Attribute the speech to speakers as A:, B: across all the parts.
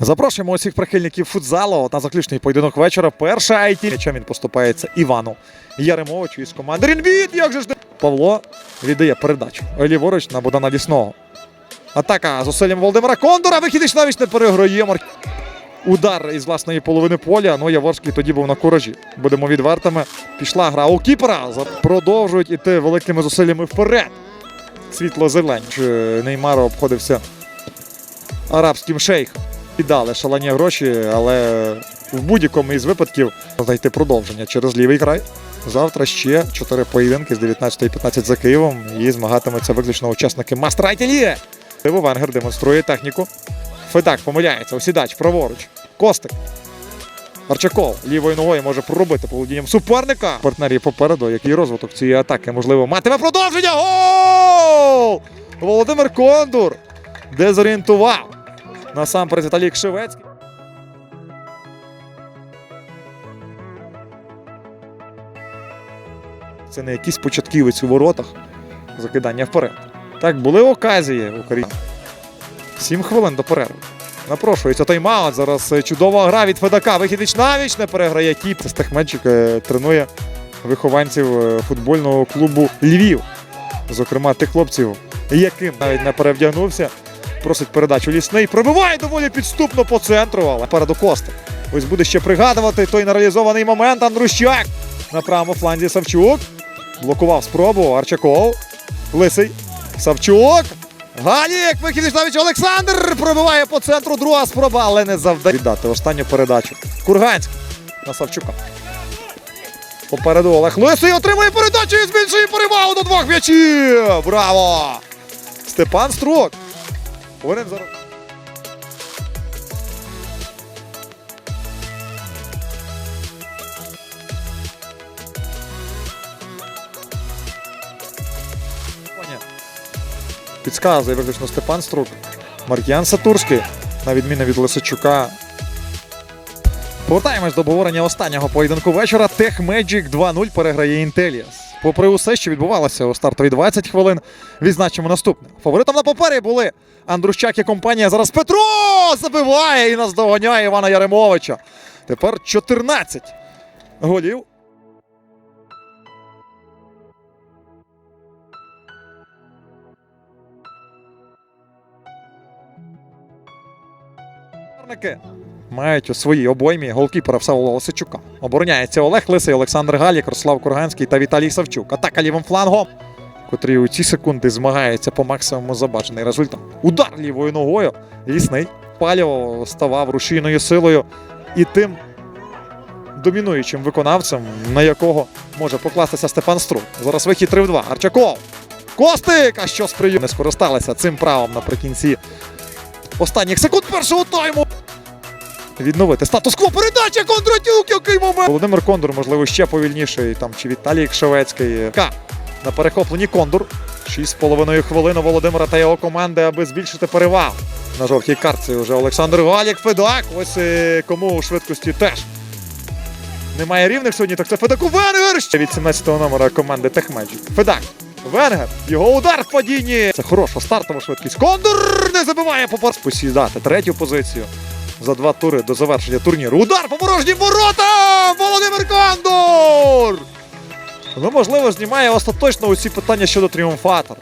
A: Запрошуємо усіх прихильників футзалу на заключний поєдинок вечора. Перша айті. М'ячем він поступається Івану Яремовичу із команди Рінбіт. Як же ж Павло віддає передачу. Ліворуч на Богдана Лісного. Атака з усиллям Володимира Кондора. Вихідич навіть не переграє. Мар- Удар із власної половини поля. Ну, Яворський тоді був на куражі. Будемо відвертими. Пішла гра у Кіпера. Продовжують іти великими зусиллями вперед. Світло-зелень. Чи Неймаро обходився арабським шейхом. І дали шалені гроші, але в будь-якому із випадків знайти продовження через лівий край. Завтра ще чотири поєдинки з 19-15 за Києвом. І змагатимуться виключно учасники. Диво Венгер демонструє техніку. Федак помиляється. Осідач праворуч. Костик. Арчаков лівою ногою може проробити володінням суперника. Партнерів попереду, який розвиток цієї атаки можливо матиме продовження. Гол! Володимир Кондур дезорієнтував. Насамперед Віталій Кшивецький. Це не якийсь початківець у воротах. Закидання вперед. Так, були оказії у Карі. Сім хвилин до перерви. Напрошується тайм-аут. Зараз е, чудова гра від Федака. Вихідич навіч не переграє тіп. Це Стехменчик е, тренує вихованців е, футбольного клубу Львів. Зокрема, тих хлопців, яким навіть не перевдягнувся. Просить передачу лісний. Пробиває доволі підступно по центру, але переду Кости. Ось буде ще пригадувати той нереалізований момент. Андрущак на правому фланзі Савчук. Блокував спробу. Арчаков. Лисий. Савчук. Галік. Навіть Олександр. Пробиває по центру. Друга спроба, але не завдає. Віддати останню передачу. Курганський на Савчука. Попереду Олег Лисий отримує передачу і збільшує перевагу до двох м'ячів. Браво! Степан Струк. Повинен зараз. Підказує виключно Степан Струк. Маркіян Сатурський, на відміну від Лисичука. Повертаємось до обговорення останнього поєдинку вечора. Тех Меджик 2-0 переграє Інтеліас. Попри усе, що відбувалося у стартові 20 хвилин, відзначимо наступне. Фаворитом на папері були Андрущак і компанія. Зараз Петро забиває і наздоганяє Івана Яремовича. Тепер 14 голів. Суперники мають у своїй обоймі голкіпера Всеволода Лосичука. Обороняється Олег Лисий, Олександр Галік, Рослав Курганський та Віталій Савчук. Атака лівим флангом, котрий у ці секунди змагається по максимуму за бажаний результат. Удар лівою ногою. Лісний. Паліо ставав рушійною силою і тим домінуючим виконавцем, на якого може покластися Степан Струк. Зараз вихід 3 в 2. Арчаков. Костик! А що з прийом? Не скористалися цим правом наприкінці останніх секунд першого тайму. Відновити статус-кво. Передача Кондратюк, який момент. Володимир Кондур, можливо, ще повільніший. Там чи Віталій Кшевецький. К. На перехопленні Кондур. 6,5 хвилин у Володимира та його команди, аби збільшити перевагу. На жовтій картці вже Олександр Галік, Федак. Ось е, кому у швидкості теж. Немає рівних сьогодні, так це Федаку Венгер ще від 17-го номера команди Техмеджі. Федак. Венгер. Його удар в падінні. Це хороша стартова швидкість. Кондур не забиває по порс. Посідати третю позицію за два тури до завершення турніру. Удар по порожнім воротам! Володимир Кондур! Ну, можливо, знімає остаточно усі питання щодо тріумфатора.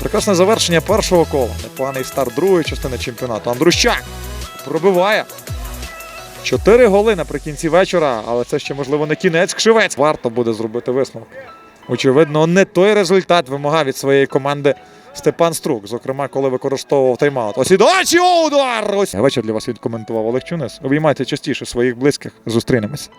A: Прекрасне завершення першого кола. Непоганий старт другої частини чемпіонату. Андрущак пробиває. Чотири голи наприкінці вечора, але це ще, можливо, не кінець. Кшивець. Варто буде зробити висновок. Очевидно, не той результат вимагав від своєї команди Степан Струк, зокрема, коли використовував тайм-аут. Ось і дачі удар! Ось вечір для вас відкоментував Олег Чунес. Обіймайте частіше своїх близьких. Зустрінемось.